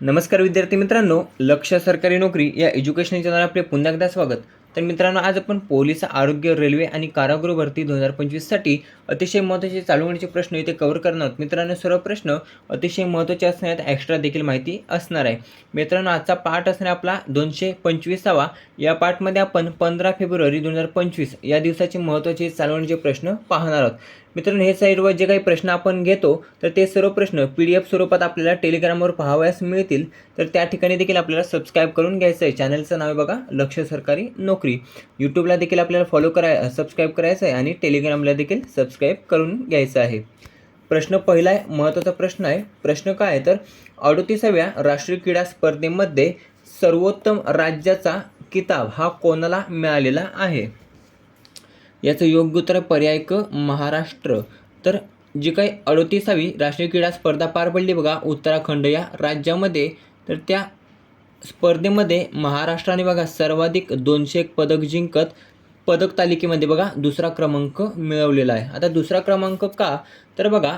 नमस्कार विद्यार्थी मित्रांनो लक्ष सरकारी नोकरी या एज्युकेशन चॅनल आपले पुन्हा एकदा स्वागत. तर मित्रांनो आज आपण पोलीस आरोग्य रेल्वे आणि कारागृह भरती दोन हजार पंचवीससाठी अतिशय महत्त्वाचे चालवणीचे प्रश्न इथे कव्हर करणार आहोत. मित्रांनो सर्व प्रश्न अतिशय महत्त्वाचे असणार आहेत एक्स्ट्रा देखील माहिती असणार आहे. मित्रांनो आजचा पाठ असणार आपला दोनशे पंचवीसावा. या पाठमध्ये आपण पंधरा फेब्रुवारी दोन हजार पंचवीस या दिवसाचे महत्त्वाचे चालवणीचे प्रश्न पाहणार आहोत. मित्रांनो हे सर्व जे काही प्रश्न आपण घेतो तर ते सर्व प्रश्न पी डी एफ स्वरूपात आपल्याला टेलिग्रामवर पाहावयास मिळतील. तर त्या ठिकाणी देखील आपल्याला सबस्क्राईब करून घ्यायचं आहे. चॅनलचं नाव आहे बघा लक्ष सरकारी नोकरी. यूट्यूबला देखील आपल्याला फॉलो कराय सबस्क्राईब करायचं आहे आणि टेलिग्रामला देखील सबस्क्राईब करून घ्यायचं आहे. प्रश्न पहिला आहे महत्त्वाचा प्रश्न आहे. प्रश्न काय आहे? तर अडतीसाव्या राष्ट्रीय क्रीडा स्पर्धेमध्ये सर्वोत्तम राज्याचा किताब हा कोणाला मिळालेला आहे? याचं योग्य उत्तर पर्याय क महाराष्ट्र. तर जी काही अडतीसावी राष्ट्रीय क्रीडा स्पर्धा पार पडली बघा उत्तराखंड या राज्यामध्ये. तर त्या स्पर्धेमध्ये महाराष्ट्राने बघा सर्वाधिक दोनशे एक पदक जिंकत पदक तालिकेमध्ये बघा दुसरा क्रमांक मिळवलेला आहे. आता दुसरा क्रमांक का? तर बघा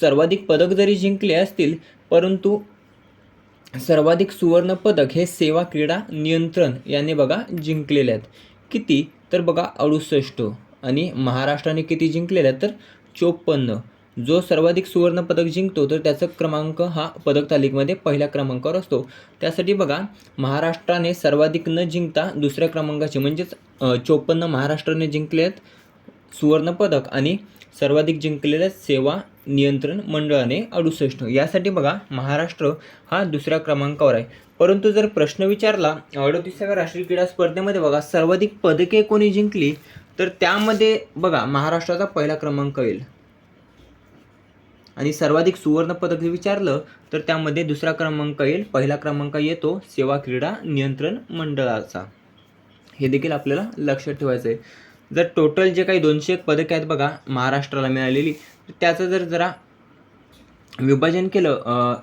सर्वाधिक पदक जरी जिंकले असतील परंतु सर्वाधिक सुवर्ण पदक हे सेवा क्रीडा नियंत्रण याने बघा जिंकलेले आहेत. किती? तर बघा अडुसष्ट आणि महाराष्ट्राने किती जिंकलेलं तर चोपन्न. जो सर्वाधिक सुवर्णपदक जिंकतो तर त्याचा क्रमांक हा पदक तालिकेमध्ये पहिल्या क्रमांकावर असतो. त्यासाठी बघा महाराष्ट्राने सर्वाधिक न जिंकता दुसऱ्या क्रमांकाचे म्हणजेच चोपन्न महाराष्ट्राने जिंकले आहेत सुवर्णपदक आणि सर्वाधिक जिंकलेल्या सेवा नियंत्रण मंडळाने अडुसष्ट. यासाठी बघा महाराष्ट्र हा दुसऱ्या क्रमांकावर आहे. परंतु जर प्रश्न विचारला अडतीसाव्या राष्ट्रीय क्रीडा स्पर्धेमध्ये बघा सर्वाधिक पदके कोणी जिंकली तर त्यामध्ये बघा महाराष्ट्राचा पहिला क्रमांक येईल. आणि सर्वाधिक सुवर्ण पदक जर विचारलं तर त्यामध्ये दुसरा क्रमांक येईल. पहिला क्रमांक येतो सेवा क्रीडा नियंत्रण मंडळाचा. हे देखील आपल्याला लक्षात ठेवायचं आहे. जर टोटल जे काही दोनशे एक पदके आहेत बघा महाराष्ट्राला मिळालेली तर त्याचं जर जरा विभाजन केलं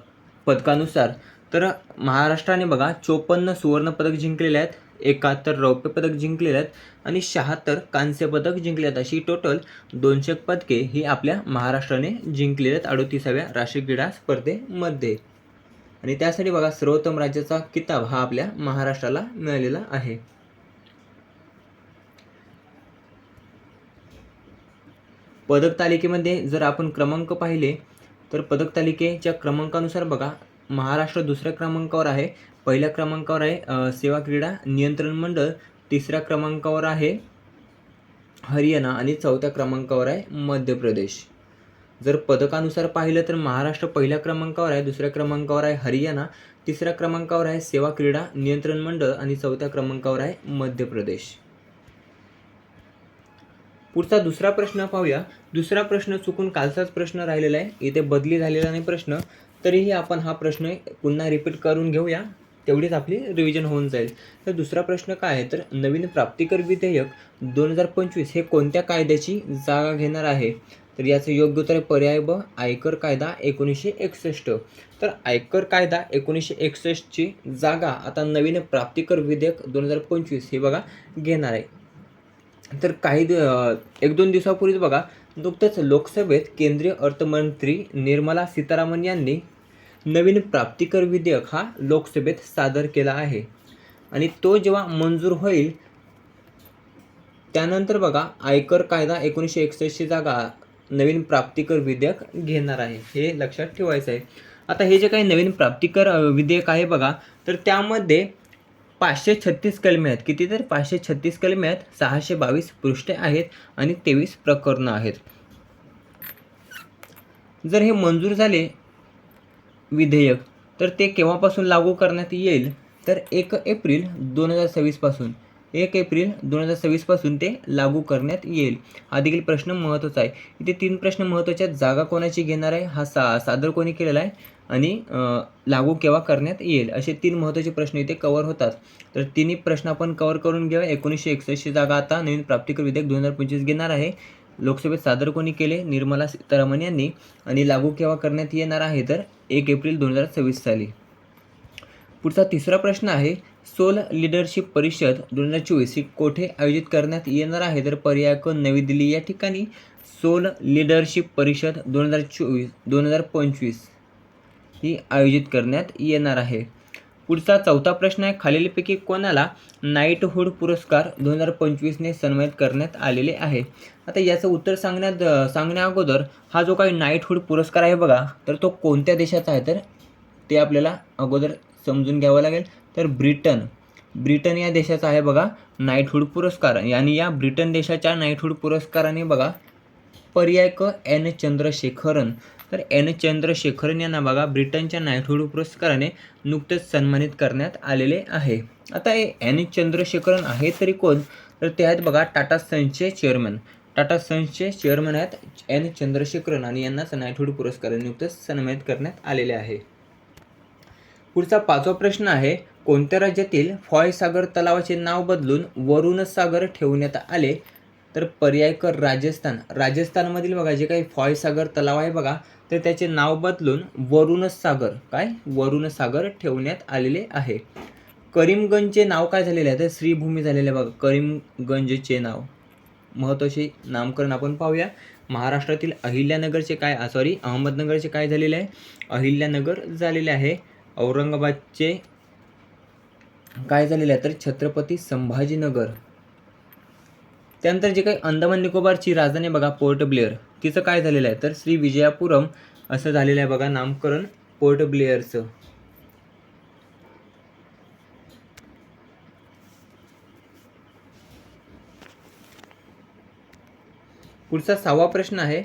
पदकानुसार तर महाराष्ट्राने बघा चोपन्न सुवर्णपदक जिंकलेले आहेत एकाहत्तर रौप्य पदक जिंकलेले आहेत आणि शहात्तर कांस्य पदक जिंकले आहेत. अशी टोटल दोनशे पदके ही आपल्या महाराष्ट्राने जिंकलेली आहेत अडोतीसाव्या राष्ट्रीय क्रीडा स्पर्धेमध्ये. आणि त्यासाठी बघा सर्वोत्तम राज्याचा किताब हा आपल्या महाराष्ट्राला मिळालेला आहे. पदक तालिकेमध्ये जर आपण क्रमांक पाहिले तर पदक तालिकेच्या क्रमांकानुसार बघा महाराष्ट्र दुसऱ्या क्रमांकावर आहे. पहिल्या क्रमांकावर आहे सेवा क्रीडा नियंत्रण मंडळ. तिसऱ्या क्रमांकावर आहे हरियाणा. आणि चौथ्या क्रमांकावर आहे मध्य प्रदेश. जर पदकानुसार पाहिलं तर महाराष्ट्र पहिल्या क्रमांकावर आहे दुसऱ्या क्रमांकावर आहे हरियाणा. तिसऱ्या क्रमांकावर आहे सेवा क्रीडा नियंत्रण मंडळ. आणि चौथ्या क्रमांकावर आहे मध्य प्रदेश. पुढचा दुसरा प्रश्न पाहूया. दुसरा प्रश्न चुकून कालचाच प्रश्न राहिलेला आहे. इथे बदली झालेला नाही प्रश्न. तरीही आपण हा प्रश्न पुन्हा रिपीट करून घेऊया. तेवढीच आपली रिव्हिजन होऊन जाईल. तर दुसरा प्रश्न काय आहे? तर नवीन प्राप्तिकर विधेयक दोन हजार पंचवीस हे कोणत्या कायद्याची जागा घेणार आहे? तर याचं योग्य उत्तर पर्याय ब आयकर कायदा एकोणीसशे एकसष्ट. तर आयकर कायदा एकोणीसशे एकसष्टची जागा आता नवीन प्राप्तिकर विधेयक दोन हजार पंचवीस हे बघा घेणार आहे. तर काही एक दोन दिवसापूर्वीच बघा नुकतंच लोकसभेत केंद्रीय अर्थमंत्री निर्मला सीतारामन यांनी नवीन प्राप्तिकर विधेयक हा लोकसभेत सादर केला आहे. आणि तो जेव्हा मंजूर होईल त्यानंतर बघा आयकर कायदा एकोणीसशे एकसष्टची जागा नवीन प्राप्तिकर विधेयक घेणार आहे. हे लक्षात ठेवायचं आहे आता हे जे काही नवीन प्राप्तिकर विधेयक आहे बघा तर त्यामध्ये पाचशे छत्तीस कलमे आहेत. किती तर पाचशे छत्तीस कलमे आहेत. सहाशे बावीस पृष्ठे आहेत आणि तेवीस प्रकरणं आहेत. जर हे मंजूर झाले विधेयक तर ते केव्हापासून लागू करण्यात येईल? तर एक एप्रिल दोन हजार सव्वीसपासून एक एप्रिल दोन हजार सव्वीसपासून ते लागू करण्यात येईल. हा देखील प्रश्न महत्त्वाचा आहे. इथे तीन प्रश्न महत्त्वाचे आहेत. जागा कोणाची घेणार आहे? हा सा सादर कोणी केलेला आहे? आणि लागू केव्हा करण्यात येईल? असे तीन महत्त्वाचे प्रश्न इथे कवर होतात. तर तिन्ही प्रश्न आपण कवर करून घेऊया. एकोणीसशे एकसष्टची जागा आता नवीन प्राप्तिकर विधेयक दोन हजार पंचवीस घेणार आहे. लोकसभेत सादर कोणी केले? निर्मला सीतारामन यांनी. आणि लागू केव्हा करण्यात येणार आहे? तर एक एप्रिल दोन हजार सव्वीस साली. पुढचा तिसरा प्रश्न आहे. सोल लीडरशिप परिषद दोन हजार चोवीस ही कोठे आयोजित करण्यात येणार आहे? तर पर्याय क नवी दिल्ली या ठिकाणी सोल लीडरशिप परिषद दोन हजार चोवीस दोन हजार पंचवीस ही आयोजित करण्यात येणार आहे. पुढचा चौथा प्रश्न आहे खालीलपैकी कोणाला नाईटहूड पुरस्कार दोन हजार पंचवीसने सन्मानित करण्यात आलेले आहे? आता याचं उत्तर सांगण्यात सांगण्या अगोदर हा जो काही नाईटहूड पुरस्कार आहे बघा तर तो कोणत्या देशाचा आहे? तर ते आपल्याला अगोदर समजून घ्यावं लागेल. तर ब्रिटन ब्रिटन या देशाचा आहे बघा नाईटहुड पुरस्कार. आणि या ब्रिटन देशाच्या नाईटहूड पुरस्काराने बघा पर्याय क एन चंद्रशेखरन. तर एन चंद्रशेखरन यांना बघा ब्रिटनच्या नाईटहूड पुरस्काराने नुकतेच सन्मानित करण्यात आलेले आहे. आता हे एन चंद्रशेखरन आहे तरी कोण? तर ते आहेत बघा टाटा सन्सचे चेअरमन टाटा सन्सचे चेअरमन आहेत एन चंद्रशेखरन आणि यांनाच नाईटहूड पुरस्काराने नुकतेच सन्मानित करण्यात आलेले आहे. पुढचा पाचवा प्रश्न आहे कोणत्या राज्यातील फॉय सागर तलावाचे नाव बदलून वरुण सागर ठेवण्यात आले? तर पर्याय कर राजस्थान. राजस्थानमधील बघा जे काही फॉय सागर तलाव आहे बघा तर त्याचे नाव बदलून वरुण सागर. काय? वरुण सागर ठेवण्यात आलेले आहे. करीमगंजचे नाव काय झालेले आहे? तर श्रीभूमी झालेले आहे बघा करीमगंजचे नाव. महत्त्वाचे नामकरण आपण पाहूया. महाराष्ट्रातील अहिल्यानगरचे काय सॉरी अहमदनगरचे काय झालेले आहे? अहिल्यानगर झालेले आहे. औरंगाबादचे काय झालेलं आहे तर छत्रपती संभाजीनगर. त्यानंतर जे काही अंदमान निकोबारची राजधानी बघा पोर्ट ब्लेअर. तिचं काय झालेलं आहे तर श्री विजयापुरम असं झालेलं आहे बघा नामकरण पोर्ट ब्लेअरचं. पुढचा सहावा प्रश्न आहे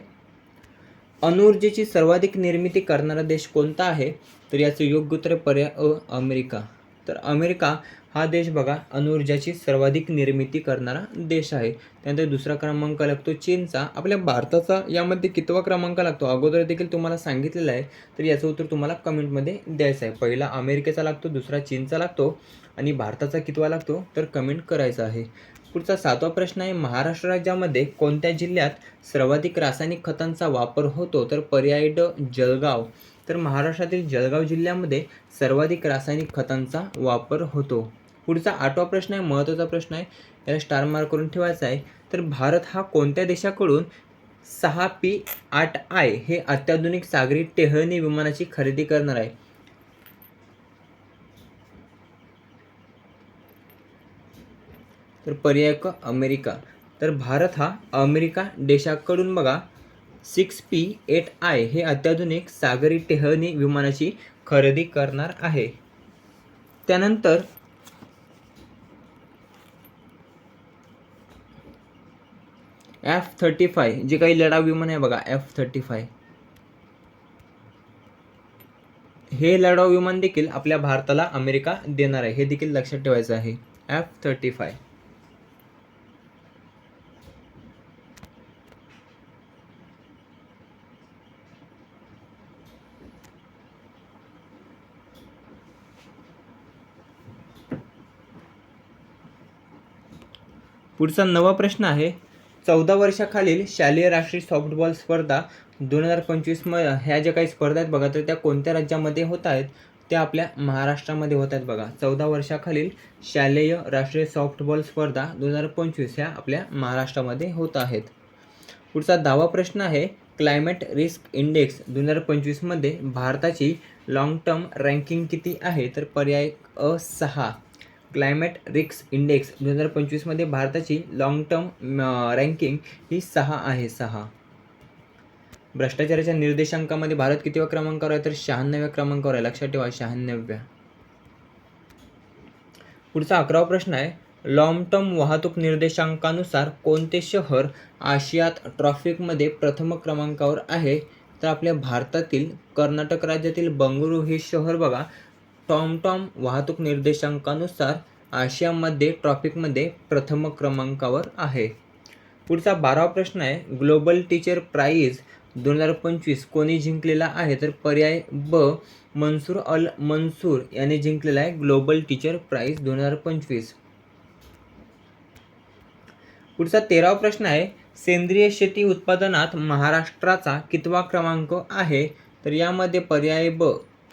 अणुऊर्जेची सर्वाधिक निर्मिती करणारा देश कोणता आहे? तर याचं योग्य उत्तर पर्याय अ अमेरिका. तर अमेरिका हा देश बघा अणुऊर्जाची सर्वाधिक निर्मिती करणारा देश आहे. त्यानंतर दुसरा क्रमांक लागतो चीनचा. आपल्या भारताचा यामध्ये कितवा क्रमांक लागतो? अगोदर देखील तुम्हाला सांगितलेलं आहे. तर याचं उत्तर तुम्हाला कमेंटमध्ये द्यायचं आहे. पहिला अमेरिकेचा लागतो दुसरा चीनचा लागतो आणि भारताचा कितवा लागतो? तर कमेंट करायचा आहे. पुढचा सातवा प्रश्न आहे महाराष्ट्र राज्यामध्ये कोणत्या जिल्ह्यात सर्वाधिक रासायनिक खतांचा वापर होतो? तर पर्याय ड जळगाव. तर महाराष्ट्रातील जळगाव जिल्ह्यामध्ये सर्वाधिक रासायनिक खतांचा वापर होतो. पुढचा आठवा प्रश्न आहे महत्त्वाचा प्रश्न आहे याला स्टार मार्क करून ठेवायचा आहे. तर भारत हा कोणत्या देशाकडून सहा पी आठ आय हे अत्याधुनिक सागरी टेहळणी विमानाची खरेदी करणार आहे? तर पर्याय क अमेरिका. तर भारत हा अमेरिका देशाकडून बघा सिक्स पी एट आय हे अत्याधुनिक सागरी टेहळणी विमानाची खरेदी करणार आहे. त्यानंतर एफ थर्टी फाय जे काही लढाऊ विमान आहे बघा एफ थर्टी फाय. हे लढाऊ विमान देखील आपल्या भारताला अमेरिका देणार आहे. हे देखील लक्षात ठेवायचं आहे. F thirty five. पुढचा नवा प्रश्न आहे. चौदा वर्षाखालील शालेय राष्ट्रीय सॉफ्टबॉल स्पर्धा दोन हजार पंचवीस म ह्या ज्या काही स्पर्धा आहेत बघा तर त्या कोणत्या राज्यामध्ये होत आहेत? त्या आपल्या महाराष्ट्रामध्ये होत आहेत बघा. चौदा वर्षाखालील शालेय राष्ट्रीय सॉफ्टबॉल स्पर्धा दोन हजार पंचवीस ह्या आपल्या महाराष्ट्रामध्ये होत आहेत. पुढचा दहावा प्रश्न आहे क्लायमेट रिस्क इंडेक्स दोन हजार पंचवीसमध्ये भारताची लाँग टर्म रँकिंग किती आहे? तर पर्याय अ सहा. क्लायमेट रिस्क इंडेक्स दोन हजार पंचवीसमध्ये भारताची लाँग टर्म रँकिंग ही सहा आहे सहा. भ्रष्टाचाराच्या निर्देशांकामध्ये भारत कितीव्या क्रमांकावर आहे? तर शहाण्णव्या क्रमांकावर आहे. लक्षात ठेवा शहाण्णव्या पुढचा अकरावा प्रश्न आहे लॉंग टर्म वाहतूक निर्देशांकानुसार कोणते शहर आशियात ट्रॉफिकमध्ये प्रथम क्रमांकावर आहे? तर आपल्या भारतातील कर्नाटक राज्यातील बंगळुरू हे शहर बघा टॉमटॉम वाहतूक निर्देशांकानुसार आशियामध्ये ट्रॉफिकमध्ये प्रथम क्रमांकावर आहे. पुढचा बारावा प्रश्न आहे ग्लोबल टीचर प्राईज दोन हजार पंचवीस कोणी जिंकलेला आहे? तर पर्याय ब मनसूर अल मनसूर याने जिंकलेला आहे ग्लोबल टीचर प्राईज दोन हजार पंचवीस. पुढचा तेरावा प्रश्न आहे सेंद्रिय शेती उत्पादनात महाराष्ट्राचा कितवा क्रमांक आहे? तर यामध्ये पर्याय ब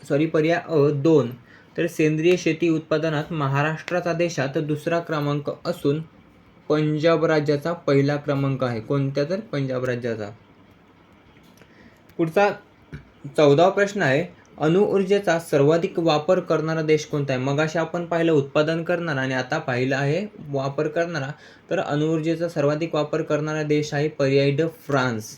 सॉरी पर्याय अ दोन. तर सेंद्रिय शेती उत्पादनात महाराष्ट्राचा देशात दुसरा क्रमांक असून पंजाब राज्याचा पहिला क्रमांक आहे. कोणत्या तर? पंजाब राज्याचा. पुढचा चौदावा प्रश्न आहे अणुऊर्जेचा सर्वाधिक वापर करणारा देश कोणता आहे? मगाशी आपण पाहिलं उत्पादन करणारा आणि आता पाहिलं आहे वापर करणारा. तर अणुऊर्जेचा सर्वाधिक वापर करणारा देश आहे पर्यायी ड फ्रान्स.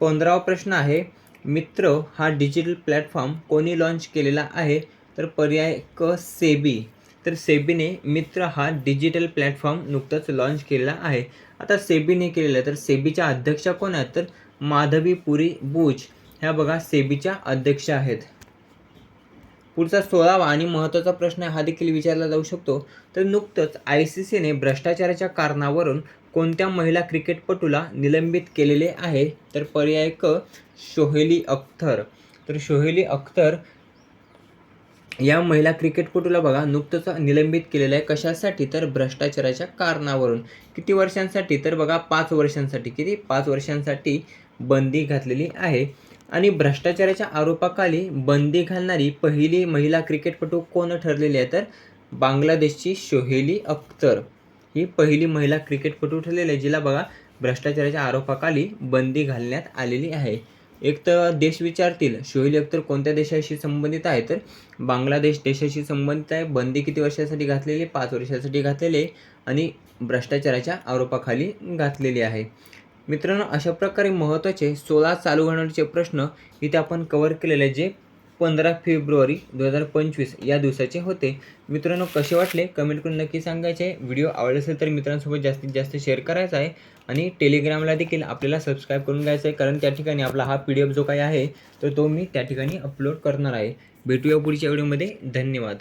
पंधरावा प्रश्न आहे मित्र हा डिजिटल प्लॅटफॉर्म कोणी लॉन्च केलेला आहे तर पर्याय क सेबी. तर सेबीने मित्र हा डिजिटल प्लॅटफॉर्म नुकताच लॉन्च केलेला आहे. आता सेबीने केलेलं आहे तर सेबीच्या अध्यक्षा कोण आहेत? तर माधवी पुरी बुच ह्या बघा सेबीच्या अध्यक्ष आहेत. पुढचा सोळावा आणि महत्त्वाचा प्रश्न हा देखील विचारला जाऊ शकतो. तर नुकतंच आय सी सीने भ्रष्टाचाराच्या कारणावरून कोणत्या महिला क्रिकेटपटूला निलंबित केलेले आहे? तर पर्याय क सोहेली अख्तर. तर शोहेली अख्तर या महिला क्रिकेटपटूला बघा नुकतंच निलंबित केलेलं आहे. कशासाठी? तर भ्रष्टाचाराच्या कारणावरून. किती वर्षांसाठी? तर बघा पाच वर्षांसाठी. किती? पाच वर्षांसाठी बंदी घातलेली आहे. आणि भ्रष्टाचाराच्या आरोपाखाली बंदी घालणारी पहिली महिला क्रिकेटपटू कोण ठरलेली आहे? तर बांगलादेशची शोहेली अख्तर. ही पहिली महिला क्रिकेटपटू ठरलेली आहे जिला बघा भ्रष्टाचाराच्या आरोपाखाली बंदी घालण्यात आलेली आहे. एक तर देश विचारतील शोहेली अख्तर कोणत्या देशाशी संबंधित आहे? तर बांगलादेश देशाशी संबंधित आहे. बंदी किती वर्षासाठी घातलेली? पाच वर्षासाठी घातलेली आहे आणि भ्रष्टाचाराच्या आरोपाखाली घातलेली आहे. मित्रांनो अशा प्रकारे महत्त्वाचे सोळा चालू घडामोडीचे प्रश्न इथे आपण कवर केलेले जे पंधरा फेब्रुवारी दोन हजार पंचवीस या दिवसाचे होते. मित्रांनो कसे वाटले? कमेंट करून नक्की सांगायचे. व्हिडिओ आवडला असेल तर मित्रांसोबत जास्तीत जास्त शेअर करायचा आहे. आणि टेलिग्रामला देखील आपल्याला सबस्क्राईब करून घ्यायचं आहे कारण त्या ठिकाणी आपला हा पी डी एफ जो काही आहे तर तो मी त्या ठिकाणी अपलोड करणार आहे. भेटूया पुढच्या व्हिडिओमध्ये. धन्यवाद.